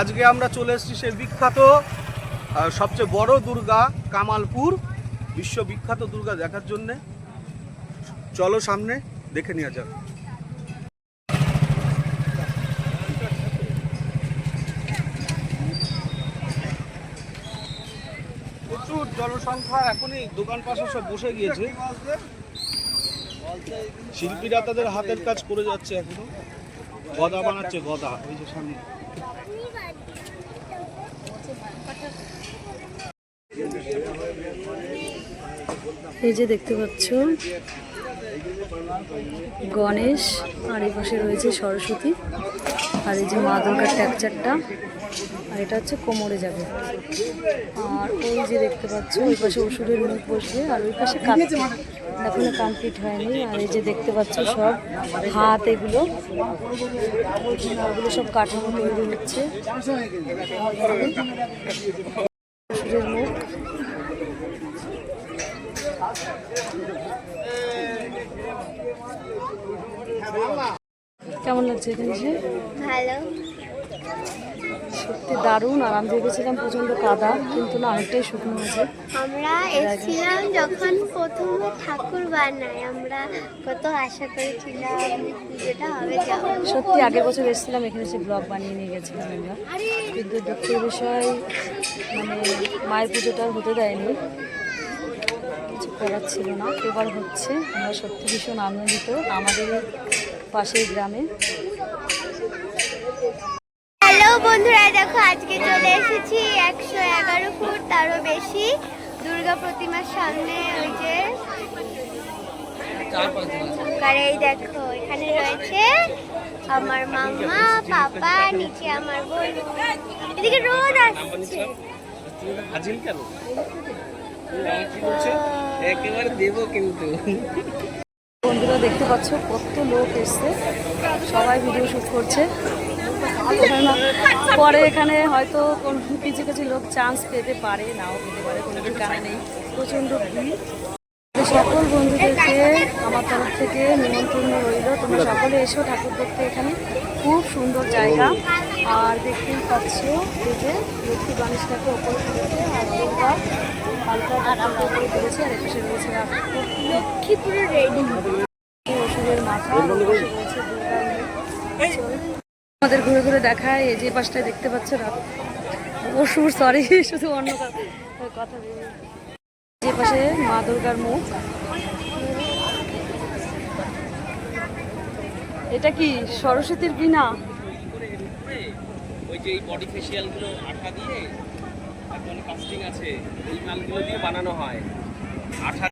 আজকে আমরা চলে এসেছি সেই বিখ্যাত সবচেয়ে বড় দুর্গা কামালপুর, বিশ্ববিখ্যাত দুর্গা দেখার জন্যে। চলো সামনে দেখে নেওয়া যাক। প্রচুর জনসংখ্যা এখনই দোকান পাশে সব বসে গিয়েছে। শিল্পীরা তাদের হাতের কাজ করে যাচ্ছে এখনও। গদা বানাচ্ছে গদা ওই যে সামনে। এই যে দেখতে পাচ্ছ, গণেশ, আর এই পাশে রয়েছে সরস্বতী, আর এই যে মা দুর্গার ট্যাকচারটা, আর এটা হচ্ছে কোমরে যাবে। আর ওই যে দেখতে পাচ্ছ, ওই পাশে ওষুধের মুখ বসবে, আর ওই পাশে এখনও কমপ্লিট হয়নি, আর এই যে দেখতে পাচ্ছ সব হাত এগুলো সব কাঠামো তৈরি হচ্ছে ওষুধের মুখ কেমন লাগছে এখানে এসে? ভালো। সত্যি দারুণ আর আমি ভেবেছিলাম প্রচণ্ড কাদা কিন্তু না অনেকটাই শুকনো আছে। আমরা এসেছিলাম যখন প্রথম ঠাকুর বানাই আমরা কত আশা করেছিলাম পুজোটা হবে সত্যি আগের বছর এসেছিলাম এখানে সে ব্লগ বানিয়ে নিয়ে গেছিলাম আমরা। কিন্তু দুঃখের বিষয় মানে মায়ের পুজোটা হতে দেয়নি। কিছু করার ছিল না এবার হচ্ছে। আমরা সত্যি ভীষণ আনন্দিত। আমাদের পাশের গ্রামে। হ্যালো বন্ধুরা দেখো আজকে চলে এসেছি একশো এগারো ফুট তারও বেশি। দুর্গা প্রতিমার সামনে ওই যে আর এই দেখো এখানে রয়েছে আমার মামা পাপা নিচে আমার বোন। এদিকে রোদ আসছে। হাজিল কেন? একেবারে দেবো কিন্তু। বন্ধুরা দেখতে পাচ্ছ, কত লোক এসছে। সবাই ভিডিও শুট করছে। পরে এখানে হয়তো কোন কিছু কিছু লোক চান্স পেতে পারে, নাও পেতে পারে, কোনো ঠিকানা নেই। প্রচণ্ড ভিড়। সকল বন্ধুদেরকে আমার তরফ থেকে নিমন্ত্রণ রইল। তোমরা সকলে এসো ঠাকুর করতে এখানে। খুব সুন্দর জায়গা। আর দেখতেই পাচ্ছ এই যে লক্ষ্মী গণেশ ঠাকুর ওপরে তুলেছে আর দুর্গা হালকা উপরে তুলেছে আর এপাশে রয়েছে রাখো লক্ষ্মীপুরে রেডি। ওষুধের মাথা রয়েছে আমাদের ঘুরে ঘুরে দেখায় এই যে পাশটায় দেখতে পাচ্ছ অসুর সরি শুধু অন্য কথা যে পাশে মা দুর্গার মুখ। এটা কি সরস্বতীর বিনা ওই যে এই বডি ফেসিয়ালগুলো আঠা দিয়ে এখন কাস্টিং আছে, এই মালগুলো দিয়ে বানানো হয়। আঠা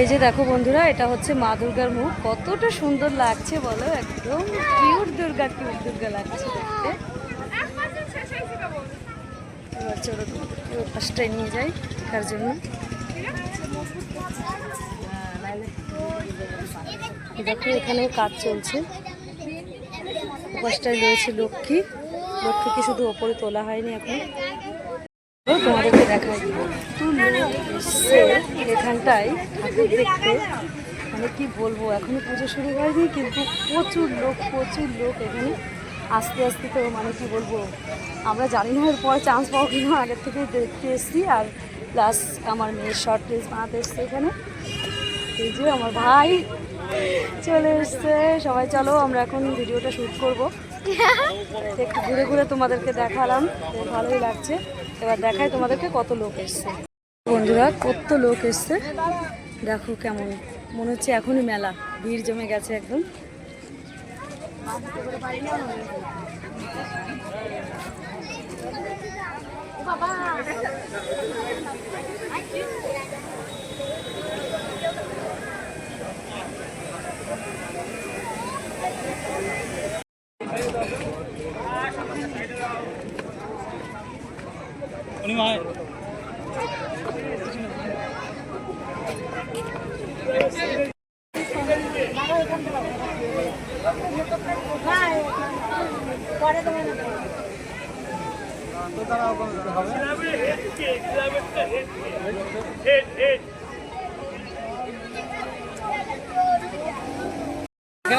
এই যে দেখো বন্ধুরা, এটা হচ্ছে মা দুর্গার মুখ। কতটা সুন্দর লাগছে বলো, একদম কিউট দুর্গা কিউট দুর্গা লাগছে দেখতে। এবার চলো পাশটায় নিয়ে যাই দেখার জন্য। দেখো এখানেও কাজ চলছে। পাশটায় রয়েছে লক্ষ্মী। লক্ষ্মীকে শুধু ওপরে তোলা হয়নি এখন। তোমাদেরকে দেখাই দিব। এখানটায় ঠাকুর দেখতে মানে কি বলব, এখনও পুজো শুরু হয়নি, কিন্তু প্রচুর লোক প্রচুর লোক এখানে। আস্তে আস্তে তো মানে কি বলব, আমরা জানি না এরপর চান্স পাবো কিনা, আগের থেকে দেখতে এসেছি, আর প্লাস আমার মেয়ের শর্ট ড্রেস বানাতে এসছে এখানে। এই যে আমার ভাই চলে এসছে। সবাই চলো, আমরা এখন ভিডিওটা শ্যুট করব। একটু ঘুরে ঘুরে তোমাদেরকে দেখালাম ভালোই লাগছে। এবার দেখাই তোমাদেরকে কত লোক এসছে। বন্ধুরা, কত লোক এসছে। দেখো কেমন, মনে হচ্ছে এখনই মেলা, ভিড় জমে গেছে একদম। এখানে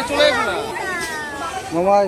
চলে এসো না। মামাই।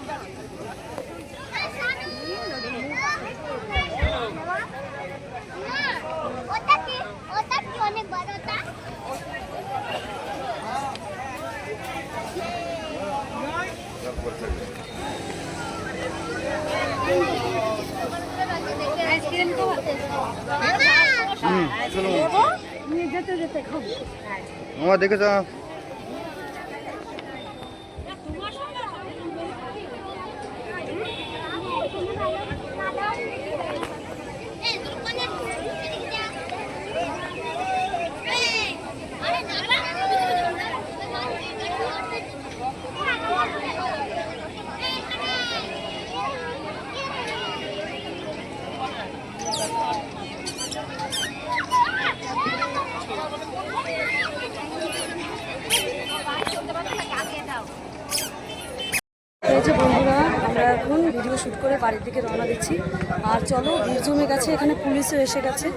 ওটা কি ওটা কি অনেক বড় ওটা আইসক্রিম তো যেতে যেতে খাব মামা দেখেছ এই যে বন্ধুরা আমরা এখন ভিডিও শ্যুট করে বাড়ির দিকে রওনা দিচ্ছি। আর চলো, ভিড় জমে গেছে, এখানে পুলিশও এসে গেছে।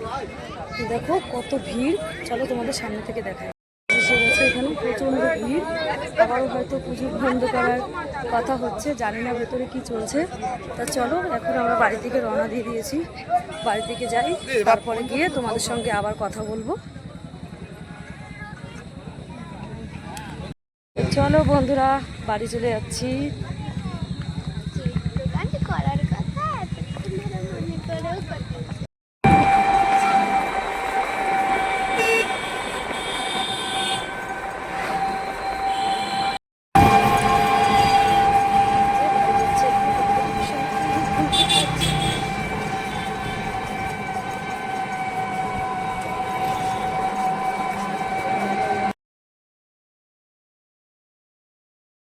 দেখো কত ভিড়। চলো তোমাদের সামনে থেকে দেখাই। এসে গেছে এখানে, প্রচণ্ড ভিড়। আবারও হয়তো পুজো বন্ধ করার কথা হচ্ছে, জানি না ভেতরে কি চলছে। তা চলো, এখন আমরা বাড়ির দিকে রওনা দিয়ে দিয়েছি। বাড়ির দিকে যাই, তারপরে গিয়ে তোমাদের সঙ্গে আবার কথা বলব। চলো বন্ধুরা, বাড়ি চলে যাচ্ছি। করার কথা এতক্ষণ ধরে মনে করেও করতে